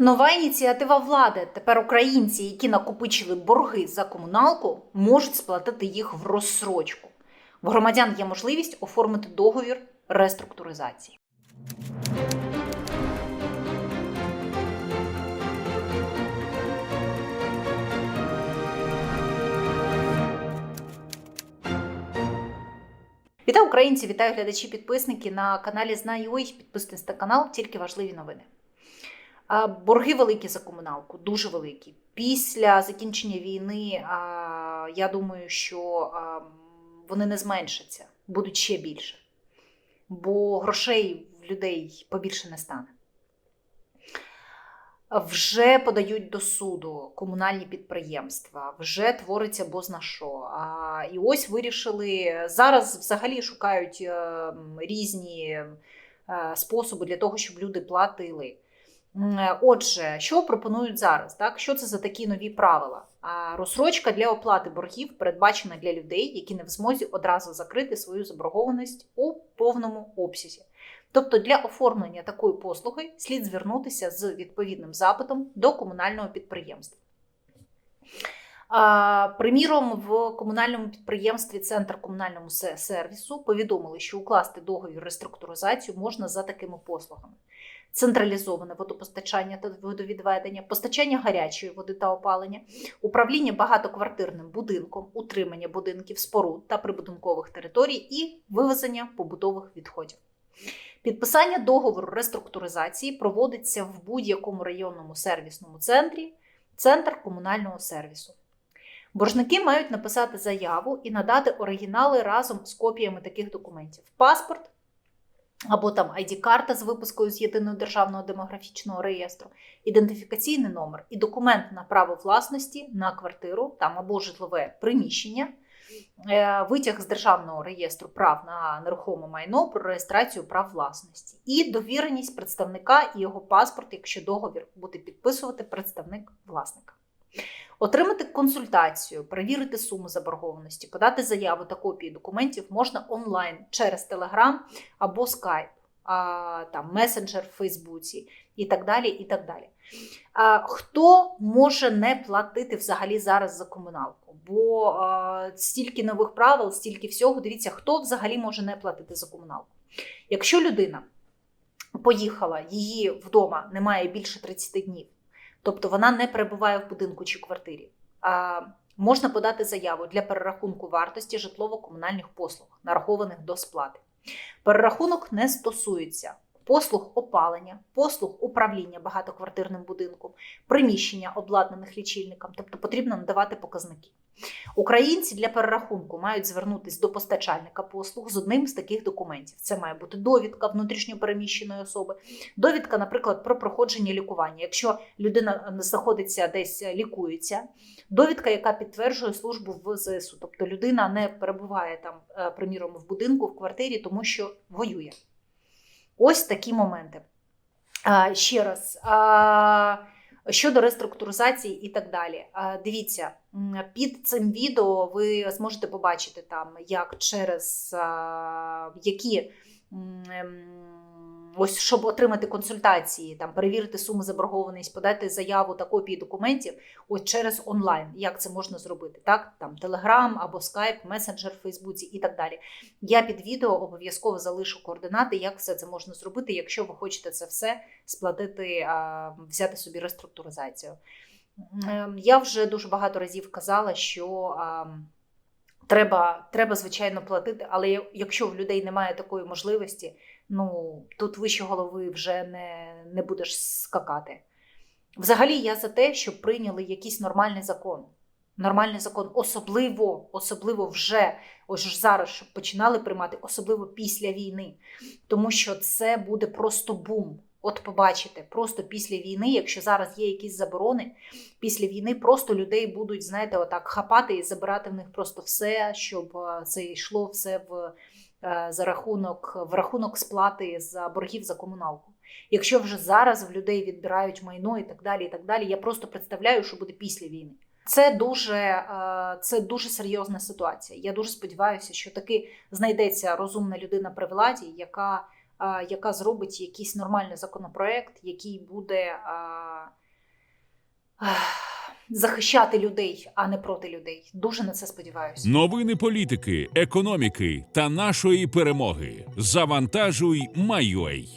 Нова ініціатива влади. Тепер українці, які накопичили борги за комуналку, можуть сплатити їх в розсрочку. В громадян є можливість оформити договір реструктуризації. Вітаю українці, вітаю глядачі, підписники на каналі Знаю.ua. Підписуйтесь на канал, тільки важливі новини. Борги великі за комуналку, дуже великі. Після закінчення війни я думаю, що вони не зменшаться, будуть ще більше. Бо грошей в людей побільше не стане. Вже подають до суду комунальні підприємства, вже твориться бозна що. І ось вирішили зараз взагалі шукають е, різні е, способи для того, щоб люди платили. М, Отже, що пропонують зараз? Так? Що це за такі нові правила? Розсрочка для оплати боргів передбачена для людей, які не в змозі одразу закрити свою заборгованість у повному обсязі. Тобто для оформлення такої послуги слід звернутися з відповідним запитом до комунального підприємства. Приміром, в комунальному підприємстві Центр комунальному се- сервісу повідомили, що укласти договір реструктуризацію можна за такими послугами: централізоване водопостачання та водовідведення, постачання гарячої води та опалення, управління багатоквартирним будинком, утримання будинків, споруд та прибудинкових територій і вивезення побутових відходів. Підписання договору реструктуризації проводиться в будь-якому районному сервісному центрі, центр комунального сервісу. Боржники мають написати заяву і надати оригінали разом з копіями таких документів: паспорт або там ID-карта з випискою з єдиного державного демографічного реєстру, ідентифікаційний номер і документ на право власності на квартиру там або житлове приміщення. Е, Витяг з державного реєстру прав на нерухоме майно про реєстрацію прав власності і довіреність представника і його паспорт, якщо договір буде підписувати представник власника. Отримати консультацію, перевірити суму заборгованості, подати заяву та копії документів можна онлайн через Telegram або Skype, а, там месенджер в Фейсбуці і так далі. І так далі. А, хто може не платити взагалі зараз за комуналку? Бо а, стільки нових правил, стільки всього. Дивіться, хто взагалі може не платити за комуналку. Якщо людина поїхала, її вдома немає більше 30 днів, тобто вона не перебуває в будинку чи квартирі. А, можна подати заяву для перерахунку вартості житлово-комунальних послуг, нарахованих до сплати. Перерахунок не стосується послуг опалення, послуг управління багатоквартирним будинком, приміщення, обладнаних лічильником, тобто потрібно надавати показники. Українці для перерахунку мають звернутися до постачальника послуг з одним з таких документів. Це має бути довідка внутрішньопереміщеної особи, довідка, наприклад, про проходження лікування. Якщо людина знаходиться десь лікується, довідка, яка підтверджує службу в ЗСУ, тобто людина не перебуває там, е, приміром, в будинку, в квартирі, тому що воює. Ось такі моменти. А, ще раз. А, Щодо реструктуризації і так далі. Дивіться, під цим відео ви зможете побачити там, як через які ем, ось щоб отримати консультації, там перевірити суму заборгованість, подати заяву та копії документів, ось через онлайн. Як це можна зробити? Так, там Telegram або Skype, месенджер в Фейсбуці і так далі. Я під відео обов'язково залишу координати, як все це можна зробити, якщо ви хочете це все сплатити, взяти собі реструктуризацію. Ем, Я вже дуже багато разів казала, що треба, треба, звичайно, платити, але якщо в людей немає такої можливості, ну тут вище голови вже не, не будеш скакати. Взагалі, я за те, щоб прийняли якийсь нормальний закон. Нормальний закон, особливо, особливо вже ось ж зараз, щоб починали приймати, особливо після війни. Тому що це буде просто бум. От побачите, просто після війни, якщо зараз є якісь заборони, після війни просто людей будуть, знаєте, отак хапати і забирати в них просто все, щоб е, це йшло все в, за рахунок, в рахунок сплати за боргів за комуналку. Якщо вже зараз в людей відбирають майно і так далі, і так далі, я просто представляю, що буде після війни. Це дуже, е, це дуже серйозна ситуація. Я дуже сподіваюся, що таки знайдеться розумна людина при владі, яка яка зробить якийсь нормальний законопроект, який буде захищати людей, а не проти людей. Дуже на це сподіваюся. Новини політики, економіки та нашої перемоги. Завантажуй, Майой.